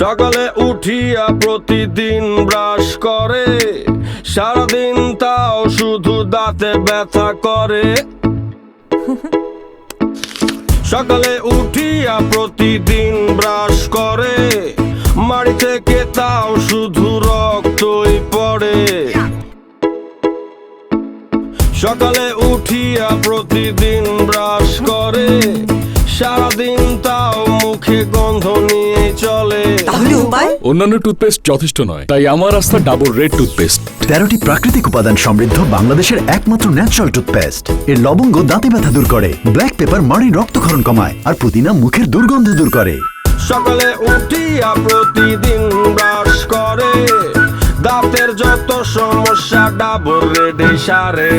সকালে উঠিয়া প্রতিদিন ব্রাশ করে, সারাদিন তাও শুধু দাঁতে ব্যথা করে। সকালে উঠিয়া প্রতিদিন ব্রাশ করে, মাড়ি থেকে তাও শুধু রক্তই পড়ে। সকালে উঠিয়া প্রতিদিন ব্রাশ করে, সারাদিন তাও মুখে তাহলে উপায়? অন্যান্য টুথপেস্ট যথেষ্ট নয় তাই আমার রাস্তা ডাবল রেড টুথপেস্ট তেরোটি প্রাকৃতিক উপাদান সমৃদ্ধ বাংলাদেশের একমাত্র ন্যাচারাল টুথপেস্ট এর লবঙ্গ দাঁতে ব্যথা দূর করে ব্ল্যাক পেপার মাড়ির রক্তক্ষরণ কমায় আর পুদিনা মুখের দুর্গন্ধ দূর করে। সকালে উঠিয়া প্রতিদিন ব্রাশ করে দাঁতের যত সমস্যা ডাবল রেডে সারে।